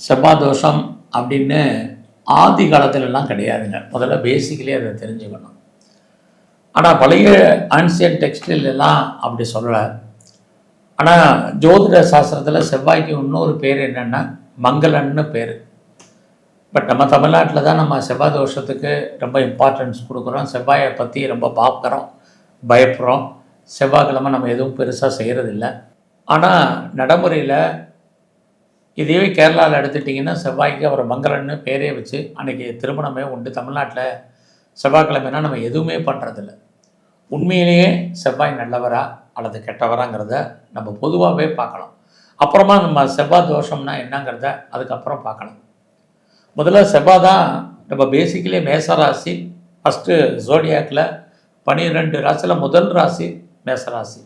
செவ்வாதோஷம் அப்படின்னு ஆதி காலத்துலலாம் கிடையாதுங்க. முதல்ல பேசிக்கலி அதை தெரிஞ்சுக்கணும். ஆனால் பழைய ஆன்சியன் டெக்ஸ்டைலெல்லாம் அப்படி சொல்லலை. ஆனால் ஜோதிட சாஸ்திரத்தில் செவ்வாய்க்கு இன்னொரு பேர் என்னென்னா மங்களன்னு பேர். பட் நம்ம தமிழ்நாட்டில் தான் நம்ம செவ்வாய் தோஷத்துக்கு ரொம்ப இம்பார்ட்டன்ஸ் கொடுக்குறோம். செவ்வாயை பற்றி ரொம்ப பார்க்குறோம். பயப்படுறோம் செவ்வாய்க்கிழமை நம்ம எதுவும் பெருசாக செய்கிறதில்ல ஆனால் நடைமுறையில் இதையே கேரளாவில் எடுத்துட்டிங்கன்னா செவ்வாய்க்கு அவர் மங்களன்னு பேரே வச்சு அன்றைக்கி திருமணமே உண்டு. தமிழ்நாட்டில் செவ்வாய்க்கிழமைனா நம்ம எதுவுமே பண்ணுறதில்ல உண்மையிலேயே செவ்வாய் நல்லவரா அல்லது கெட்டவராங்கிறத நம்ம பொதுவாகவே பார்க்கலாம். அப்புறமா நம்ம செவ்வாய் தோஷம்னா என்னங்கிறத அதுக்கப்புறம் பார்க்கலாம். முதல்ல செவ்வாய் தான் நம்ம பேசிக்கலி மேசராசி ஃபஸ்ட்டு ஜோடியாக்கில் பன்னிரெண்டு ராசியில் முதல் ராசி மேசராசி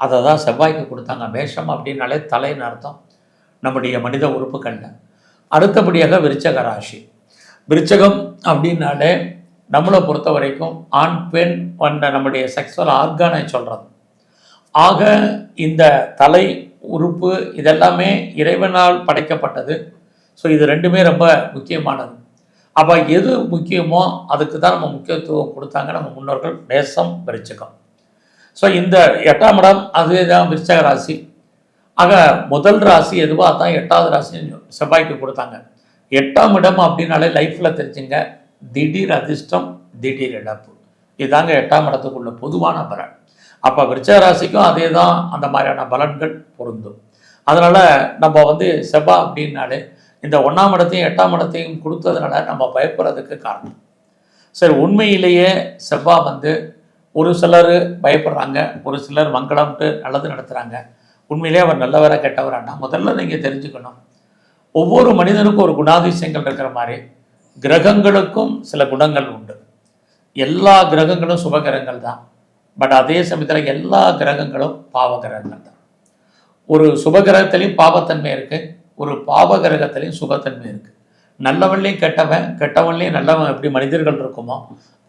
அதை தான் செவ்வாய்க்கு கொடுத்தாங்க. மேஷம் அப்படின்னாலே தலைன்னு அர்த்தம். நம்முடைய மனித உறுப்புகளில் அடுத்தபடியாக விருச்சக ராசி. விருச்சகம் அப்படின்னாலே நம்மளை பொறுத்த வரைக்கும் ஆண் பெண் வந்த நம்முடைய செக்ஸுவல் ஆர்கானை சொல்கிறது ஆக இந்த தலை உறுப்பு இதெல்லாமே இறைவனால் படைக்கப்பட்டது. ஸோ இது ரெண்டுமே ரொம்ப முக்கியமானது. அப்போ எது முக்கியமோ அதுக்கு தான் நம்ம முக்கியத்துவம் கொடுத்தாங்க நம்ம முன்னோர்கள். மேசம் விருச்சகம். ஸோ இந்த எட்டாம் இடம் அதுதான் விருச்சக ராசி. ஆக முதல் ராசி எதுவாக தான் எட்டாவது ராசி செவ்வாய்க்கு கொடுத்தாங்க. எட்டாம் இடம் அப்படின்னாலே லைஃப்பில் தெரிஞ்சுங்க திடீர் அதிர்ஷ்டம் திடீர் இழப்பு. இதுதாங்க எட்டாம் இடத்துக்குள்ள பொதுவான பலன். அப்போ விருச்ச ராசிக்கும் அதே தான் அந்த மாதிரியான பலன்கள் பொருந்தும். அதனால் நம்ம வந்து செவ்வாய் அப்படின்னாலே இந்த ஒன்றாம் இடத்தையும் எட்டாம் இடத்தையும் கொடுத்ததுனால நம்ம பயப்படுறதுக்கு காரணம். சரி உண்மையிலேயே செவ்வாய் வந்து ஒரு சிலர் பயப்படுறாங்க ஒரு சிலர் மங்களம்ட்டு நல்லது நடத்துகிறாங்க உண்மையிலே அவர் நல்லவரா கெட்டவரானா முதல்ல நீங்கள் தெரிஞ்சுக்கணும். ஒவ்வொரு மனிதனுக்கும் ஒரு குணாதிசயங்கள் இருக்கிற மாதிரி கிரகங்களுக்கும் சில குணங்கள் உண்டு. எல்லா கிரகங்களும் சுபகிரகங்கள் தான். பட் அதே சமயத்தில் எல்லா கிரகங்களும் பாவ கிரகங்கள் தான். ஒரு சுபகிரகத்திலையும் பாவத்தன்மை இருக்குது ஒரு பாவ கிரகத்திலையும் சுபத்தன்மை இருக்குது நல்லவன்லையும் கெட்டவன் கெட்டவன்லையும் நல்லவன் எப்படி மனிதர்கள் இருக்குமோ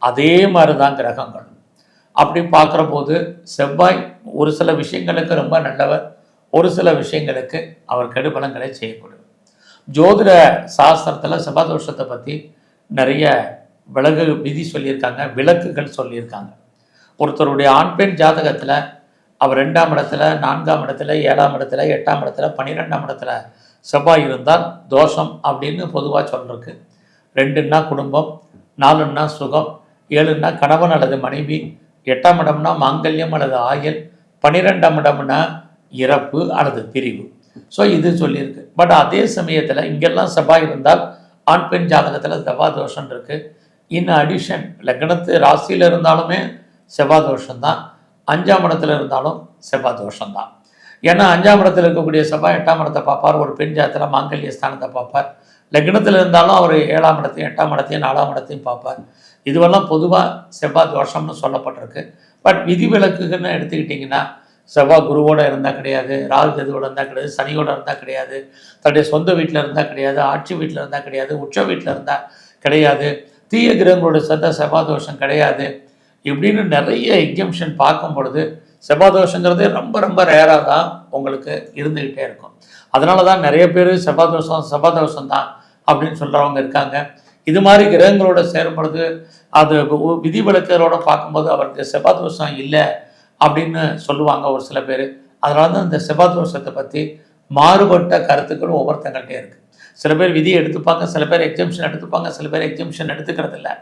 அதே மாதிரி தான் கிரகங்கள் அப்படி பார்க்குற போது செவ்வாய் ஒரு சில விஷயங்களுக்கு ரொம்ப நல்லவர் ஒரு சில விஷயங்களுக்கு அவர் கெடுபலங்களை செய்யக்கூடும். ஜோதிட சாஸ்திரத்தில் செவ்வாய் தோஷத்தை பற்றி நிறைய விலகு விதி சொல்லியிருக்காங்க விளக்குகள் சொல்லியிருக்காங்க. ஒருத்தருடைய ஆண் பெண் ஜாதகத்தில் அவர் ரெண்டாம் இடத்துல நான்காம் இடத்துல ஏழாம் இடத்துல எட்டாம் இடத்துல பன்னிரெண்டாம் இடத்துல செவ்வாய் இருந்தால் தோஷம் அப்படின்னு பொதுவாக சொல்லிருக்கு ரெண்டுன்னா குடும்பம் நாலுன்னா சுகம் ஏழுன்னா கணவன் அல்லது மனைவி எட்டாம் இடம்னா மாங்கல்யம் அல்லது ஆயல் பன்னிரெண்டாம் இடம்னா இறப்பு அல்லது பிரிவு. ஸோ இது சொல்லியிருக்கு. பட் அதே சமயத்தில் இங்கெல்லாம் செவ்வாய் இருந்தால் ஆண் பெண் ஜாதகத்தில் செவ்வாய் தோஷம் இருக்குது இன் அடிஷன் லக்னத்து ராசியில் இருந்தாலுமே செவ்வாய் தோஷம்தான் அஞ்சாம் இடத்துல இருந்தாலும் செவ்வாய் தோஷம்தான் ஏன்னா அஞ்சாம் இடத்துல இருக்கக்கூடிய செவ்வாய் எட்டாம் இடத்தை பார்ப்பார். ஒரு பெண் ஜாதத்தில் மாங்கல்ய ஸ்தானத்தை பார்ப்பார். லக்னத்தில் இருந்தாலும் அவர் ஏழாம் இடத்தையும் எட்டாம் இடத்தையும் நாலாம் இடத்தையும் பார்ப்பார். இதுவெல்லாம் பொதுவாக செவ்வாய் தோஷம்னு சொல்லப்பட்டிருக்கு. பட் விதிவிலக்குன்னு எடுத்துக்கிட்டிங்கன்னா செவ்வாய் குருவோட இருந்தால் கிடையாது ராகு கதுவோட இருந்தால் கிடையாது சனியோட இருந்தால் கிடையாது தன்னுடைய சொந்த வீட்டில் இருந்தால் கிடையாது ஆட்சி வீட்டில் இருந்தால் கிடையாது உச்ச வீட்டில் இருந்தால் கிடையாது தீய கிரகங்களோட சேர்ந்த செவ்வாய் தோஷம் கிடையாது இப்படின்னு நிறைய எக்ஸம்ஷன் பார்க்கும் பொழுது செவ்வாய் தோஷங்கிறது ரொம்ப ரொம்ப ரேராக தான் உங்களுக்கு இருந்துக்கிட்டே இருக்கும். அதனால தான் நிறைய பேர் செவ்வாய் தோஷம் செவ்வாய் தோஷம் தான் அப்படின்னு சொல்கிறவங்க இருக்காங்க. இது மாதிரி கிரகங்களோட சேரும் பொழுது அது விதி விளக்கரோட பார்க்கும்போது அவருக்கு செவ்வாய் தோஷம் இல்லை அப்படின்னு சொல்லுவாங்க ஒரு சில பேர். அதனால தான் இந்த செவ்வாய் தோஷத்தை பற்றி மாறுபட்ட கருத்துக்கள் ஒவ்வொருத்தங்கள்ட்டே இருக்குது சில பேர் விதியை எடுத்துப்பாங்க சில பேர் எக்ஸம்ஷன் எடுத்துப்பாங்க சில பேர் எக்ஸம்ஷன் எடுத்துக்கிறது இல்லை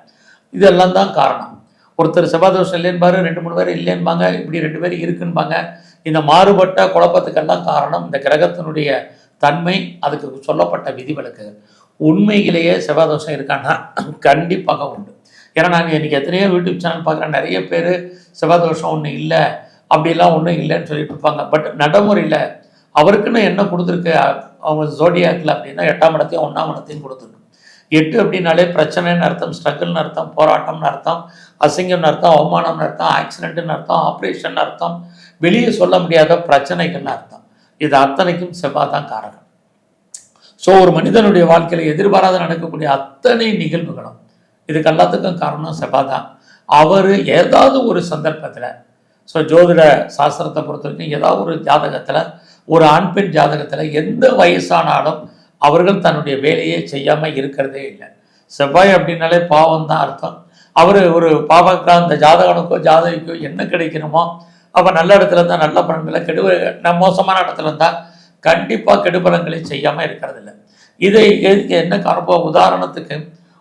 இதெல்லாம் தான் காரணம். ஒருத்தர் செவ்வாய் தோஷம் இல்லைன்பாரு ரெண்டு மூணு பேர் இல்லைன்பாங்க இப்படி ரெண்டு பேர் இருக்குன்பாங்க. இந்த மாறுபட்ட குழப்பத்துக்கெல்லாம் காரணம் இந்த கிரகத்தினுடைய தன்மை அதுக்கு சொல்லப்பட்ட விதிவிலக்குகள் உண்மையிலேயே செவ்வாய் தோஷம் இருக்கான்னா கண்டிப்பாக உண்டு. ஏன்னா நாங்கள் இன்றைக்கி எத்தனையோ யூடியூப் சேனல் பார்க்குறேன் நிறைய பேர் செவ்வாய் ஒன்று ஒன்றும் இல்லை அப்படிலாம் ஒன்றும் இல்லைன்னு சொல்லிட்டு இருப்பாங்க. பட் நடைமுறையில் அவருக்குன்னு என்ன கொடுத்துருக்கு? அவங்க ஜோடியாக்கில் அப்படின்னா எட்டாம் இடத்தையும் ஒன்றாம் இடத்தையும் கொடுத்துருக்கு. எட்டு அப்படின்னாலே பிரச்சனைன்னு அர்த்தம் ஸ்ட்ரகிள்னு அர்த்தம் போராட்டம்னு அர்த்தம் அசிங்கம்னு அர்த்தம் அவமானம்னு அர்த்தம் ஆக்சிடென்ட்னு அர்த்தம் ஆப்ரேஷன் அர்த்தம் வெளியே சொல்ல முடியாத பிரச்சனைகள்னு அர்த்தம். இது அத்தனைக்கும் செவ்வாய் தான் காரகம். ஸோ ஒரு மனிதனுடைய வாழ்க்கையில் எதிர்பாராத நடக்கக்கூடிய அத்தனை நிகழ்வுகளும் இதுக்கு எல்லாத்துக்கும் காரணம் செவ்வாய் தான் அவர் ஏதாவது ஒரு சந்தர்ப்பத்தில் ஸோ ஜோதிட சாஸ்திரத்தை பொறுத்த வரைக்கும் ஏதாவது ஒரு ஜாதகத்தில் ஒரு ஆண் பெண் ஜாதகத்தில் எந்த வயசானாலும் அவர்கள் தன்னுடைய வேலையை செய்யாமல் இருக்கிறதே இல்லை. செவ்வாய் அப்படின்னாலே பாவம் தான் அர்த்தம். அவர் ஒரு பாவக்கா அந்த ஜாதகனுக்கோ ஜாதகிக்கோ என்ன கிடைக்கணுமோ அப்போ நல்ல இடத்துல இருந்தால் நல்ல பலன்களை கெடு நம்ம மோசமான இடத்துல இருந்தால் கண்டிப்பாக கெடுபலங்களை செய்யாமல் இருக்கிறதில்ல. இதை எதுக்கு என்ன காரணம் உதாரணத்துக்கு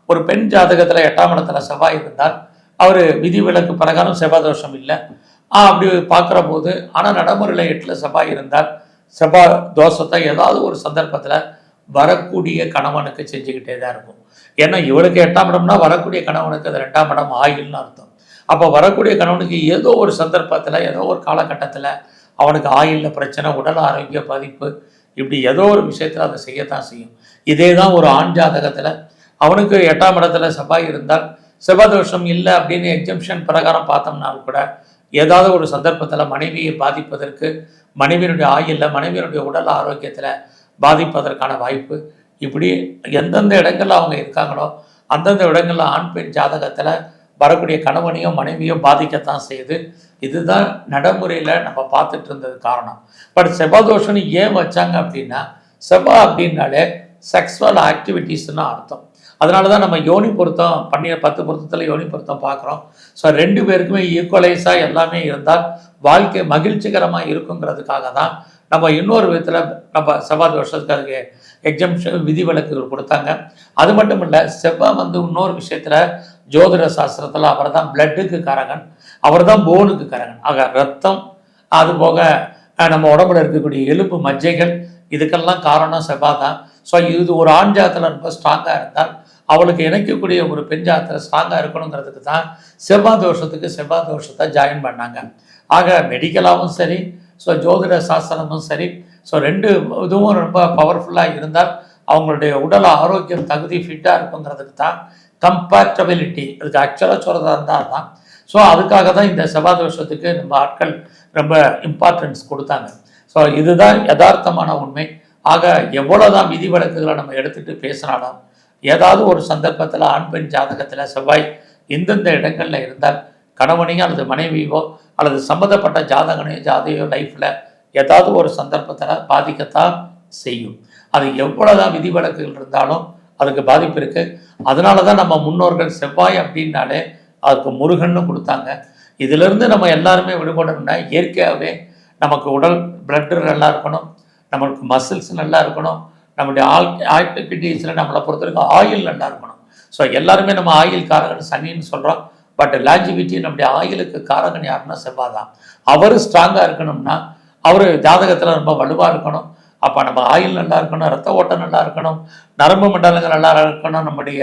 ஒரு பெண் ஜாதகத்தில் எட்டாம் இடத்துல செவ்வாய் இருந்தால் அவர் விதிவிலக்கு பிரகாரம் செவ்வாய் தோஷம் இல்லை அப்படி பார்க்குற போது ஆனால் நடைமுறையில் எட்டில் செவ்வாய் இருந்தால் செவ்வாய் தோஷத்தை ஏதாவது ஒரு சந்தர்ப்பத்தில் வரக்கூடிய கணவனுக்கு செஞ்சுக்கிட்டே தான் இருக்கும். ஏன்னா இவளுக்கு எட்டாம் இடம்னா வரக்கூடிய கணவனுக்கு அது ரெண்டாம் இடம் ஆயில்னு அர்த்தம். அப்போ வரக்கூடிய கணவனுக்கு ஏதோ ஒரு சந்தர்ப்பத்தில் ஏதோ ஒரு காலகட்டத்தில் அவனுக்கு ஆயிலில் பிரச்சனை உடல் ஆரோக்கிய பாதிப்பு இப்படி ஏதோ ஒரு விஷயத்தில் அதை செய்யத்தான் செய்யும். இதே தான் ஒரு ஆண் ஜாதகத்தில் அவனுக்கு எட்டாம் இடத்துல செவ்வாய் இருந்தால் செவ்வாய் தோஷம் இல்லை அப்படின்னு எக்ஸம்ஷன் பிரகாரம் பார்த்தோம்னால் கூட ஏதாவது ஒரு சந்தர்ப்பத்தில் மனைவியை பாதிப்பதற்கு மனைவியினுடைய ஆயுளில் மனைவியினுடைய உடல் ஆரோக்கியத்தில் பாதிப்பதற்கான வாய்ப்பு. இப்படி எந்தெந்த இடங்களில் அவங்க இருக்காங்களோ அந்தந்த இடங்களில் ஆண் பெண் ஜாதகத்தில் வரக்கூடிய கணவனையோ மனைவியோ பாதிக்கத்தான் செய்யுது. இதுதான் நடைமுறையில் நம்ம பார்த்துட்டு இருந்தது காரணம். பட் செவ்வாதோஷம்னு ஏன் வச்சாங்க அப்படின்னா செவ்வாய் அப்படின்னாலே செக்ஸுவல் ஆக்டிவிட்டீஸ்னு அர்த்தம். அதனால தான் நம்ம யோனி பொருத்தம் பண்ணிய பத்து பொருத்தத்தில் யோனி பொருத்தம் பார்க்குறோம். ஸோ ரெண்டு பேருக்குமே ஈக்குவலைஸாக எல்லாமே இருந்தால் வாழ்க்கை மகிழ்ச்சிகரமாக இருக்குங்கிறதுக்காக தான் நம்ம இன்னொரு விதத்தில் நம்ம செவ்வாய் வருஷத்துக்கு அதுக்கு எக்ஸம்ஷன் விதிவிலக்குகள் கொடுத்தாங்க. அது மட்டும் இல்லை செவ்வாய் வந்து இன்னொரு விஷயத்தில் ஜோதிட சாஸ்திரத்தில் அவர் தான் பிளட்டுக்கு கரகன் அவர் தான் போனுக்கு கரகன். ஆக ரத்தம் அது போக நம்ம உடம்புல இருக்கக்கூடிய எலும்பு மஜ்ஜைகள் இதுக்கெல்லாம் காரணம் செவ்வாய் தான் ஸோ இது ஒரு ஆண் ஜாத்தில் ரொம்ப ஸ்ட்ராங்காக இருந்தால் அவளுக்கு இணைக்கக்கூடிய ஒரு பெண் ஜாத்திரை ஸ்ட்ராங்காக இருக்கணுங்கிறதுக்கு தான் செவ்வாய் தோஷத்துக்கு செவ்வாய் தோஷத்தை ஜாயின் பண்ணாங்க. ஆக மெடிக்கலாகவும் சரி ஸோ ஜோதிட சாஸ்திரமும் சரி ஸோ ரெண்டு இதுவும் ரொம்ப பவர்ஃபுல்லாக இருந்தால் அவங்களுடைய உடல் ஆரோக்கியம் தகுதி ஃபிட்டாக இருக்குங்கிறதுக்கு தான் கம்பேட்டபிலிட்டி அதுக்கு ஆக்சுவலாக சொல்கிறதா இருந்தால் தான் ஸோ அதுக்காக தான் இந்த செவ்வாய் தோஷத்துக்கு நம்ம ஆட்கள் ரொம்ப இம்பார்ட்டன்ஸ் கொடுத்தாங்க. ஸோ இதுதான் யதார்த்தமான உண்மை. ஆக எவ்வளோ தான் விதி வழக்குகளை நம்ம எடுத்துகிட்டு பேசினாலும் ஏதாவது ஒரு சந்தர்ப்பத்தில் ஆண் பெண் ஜாதகத்தில் செவ்வாய் எந்தெந்த இடங்களில் இருந்தால் கணவனையோ அல்லது மனைவியோ அல்லது சம்மந்தப்பட்ட ஜாதகனையோ ஜாதையோ லைஃப்பில் ஏதாவது ஒரு சந்தர்ப்பத்தில் பாதிக்கத்தான் செய்யும். அது எவ்வளோதான் விதிவிலக்குகள் இருந்தாலும் அதுக்கு பாதிப்பு இருக்குது அதனால தான் நம்ம முன்னோர்கள் செவ்வாய் அப்படின்னாலே அதுக்கு முருகன்னு கொடுத்தாங்க. இதிலிருந்து நம்ம எல்லாருமே விடுபடணும்னா இயற்கையாகவே நமக்கு உடல் பிளட்டு நல்லா இருக்கணும். நம்மளுக்கு மசில்ஸ் நல்லா இருக்கணும். நம்மளுடைய ஆல் ஆக்டிவிட்டீஸில் நம்மளை பொறுத்த வரைக்கும் ஆயில் நல்லா இருக்கணும். ஸோ எல்லாருமே நம்ம ஆயில் காரகன் சனின்னு சொல்கிறோம் பட் லாஜிவிட்டி நம்முடைய ஆயிலுக்கு காரகன் யாருன்னா செவ்வாய் தான் அவர் ஸ்ட்ராங்காக இருக்கணும்னா அவர் ஜாதகத்தில் ரொம்ப வலுவாக இருக்கணும். அப்போ நம்ம ஆயில் நல்லா இருக்கணும் ரத்த ஓட்டம் நல்லா இருக்கணும் நரம்பு மண்டலங்கள் நல்லா இருக்கணும் நம்முடைய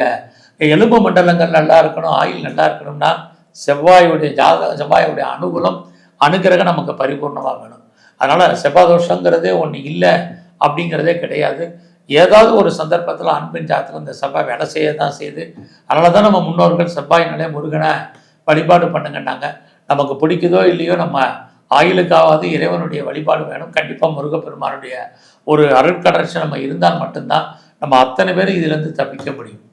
எலும்பு மண்டலங்கள் நல்லா இருக்கணும் ஆயில் நல்லா இருக்கணும்னா செவ்வாயுடைய ஜாத செவ்வாயுடைய அனுகூலம் அனுகிரகம் நமக்கு பரிபூர்ணமாக வேணும். அதனால் செவ்வாய் தோஷங்கிறதே ஒன்று இல்லை. அப்படிங்கிறதே கிடையாது. ஏதாவது ஒரு சந்தர்ப்பத்தில் அன்பின் ஜாத்தில் இந்த செவ்வாய் வேலை செய்ய தான் செய்யுது. அதனால தான் நம்ம முன்னோர்கள் செவ்வாயினாலே முருகனை வழிபாடு பண்ணுங்கன்னாங்க. நமக்கு பிடிக்குதோ இல்லையோ நம்ம ஆயுளுக்காவது இறைவனுடைய வழிபாடு வேணும். கண்டிப்பாக முருகப்பெருமானுடைய ஒரு அருட்கடற்சி நம்ம இருந்தால் மட்டும்தான் நம்ம அத்தனை பேரும் இதிலிருந்து தப்பிக்க முடியும்.